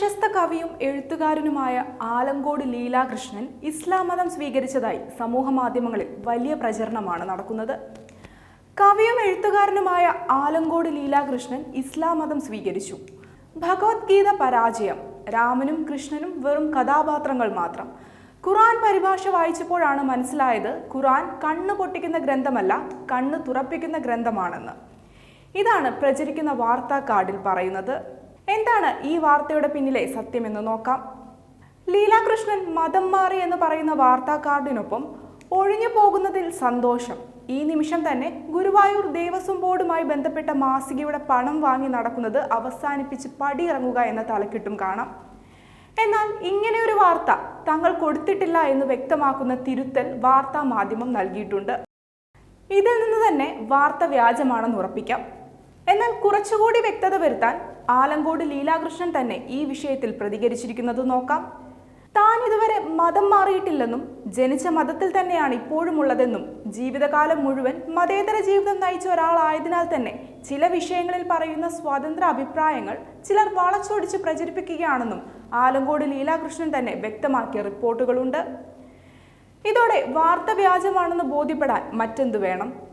പ്രശസ്ത കവിയും എഴുത്തുകാരനുമായ ആലങ്കോട് ലീലാകൃഷ്ണൻ ഇസ്ലാം മതം സ്വീകരിച്ചതായി സമൂഹ മാധ്യമങ്ങളിൽ വലിയ പ്രചരണമാണ് നടക്കുന്നത്. കവിയും എഴുത്തുകാരനുമായ ആലങ്കോട് ലീലാകൃഷ്ണൻ ഇസ്ലാം മതം സ്വീകരിച്ചു. ഭഗവത്ഗീത പരാജയം രാമനും കൃഷ്ണനും വെറും കഥാപാത്രങ്ങൾ മാത്രം. ഖുറാൻ പരിഭാഷ വായിച്ചപ്പോഴാണ് മനസ്സിലായത് ഖുറാൻ കണ്ണ് പൊട്ടിക്കുന്ന ഗ്രന്ഥമല്ല കണ്ണ് തുറപ്പിക്കുന്ന ഗ്രന്ഥമാണെന്ന്. ഇതാണ് പ്രചരിക്കുന്ന വാർത്താ കാർഡിൽ പറയുന്നത്. എന്താണ് ഈ വാർത്തയുടെ പിന്നിലെ സത്യമെന്ന് നോക്കാം. ലീലാകൃഷ്ണൻ മതം മാറി എന്ന് പറയുന്ന വാർത്താ കാർഡിനൊപ്പം ഒഴിഞ്ഞു പോകുന്നതിൽ സന്തോഷം. ഈ നിമിഷം തന്നെ ഗുരുവായൂർ ദേവസ്വം ബോർഡുമായി ബന്ധപ്പെട്ട മാസികയുടെ പണം വാങ്ങി നടക്കുന്നത് അവസാനിപ്പിച്ച് പടിയിറങ്ങുക എന്ന തലക്കെട്ടും കാണാം. എന്നാൽ ഇങ്ങനെ ഒരു വാർത്ത തങ്ങൾ കൊടുത്തിട്ടില്ല എന്ന് വ്യക്തമാക്കുന്ന തിരുത്തൽ വാർത്താ മാധ്യമം നൽകിയിട്ടുണ്ട്. ഇതിൽ നിന്ന് തന്നെ വാർത്ത വ്യാജമാണെന്ന് ഉറപ്പിക്കാം. എന്നാൽ കുറച്ചുകൂടി വ്യക്തത വരുത്താൻ ആലങ്കോട് ലീലാകൃഷ്ണൻ തന്നെ ഈ വിഷയത്തിൽ പ്രതികരിച്ചിരിക്കുന്നത് നോക്കാം. താൻ ഇതുവരെ മതം മാറിയിട്ടില്ലെന്നും ജനിച്ച മതത്തിൽ തന്നെയാണ് ഇപ്പോഴും ഉള്ളതെന്നും ജീവിതകാലം മുഴുവൻ മതേതര ജീവിതം നയിച്ച ഒരാളായതിനാൽ തന്നെ ചില വിഷയങ്ങളിൽ പറയുന്ന സ്വാതന്ത്ര്യ അഭിപ്രായങ്ങൾ ചിലർ വളച്ചൊടിച്ച് പ്രചരിപ്പിക്കുകയാണെന്നും ആലങ്കോട് ലീലാകൃഷ്ണൻ തന്നെ വ്യക്തമാക്കിയ റിപ്പോർട്ടുകളുണ്ട്. ഇതോടെ വാർത്ത വ്യാജമാണെന്ന് ബോധ്യപ്പെടാൻ മറ്റെന്തു വേണം?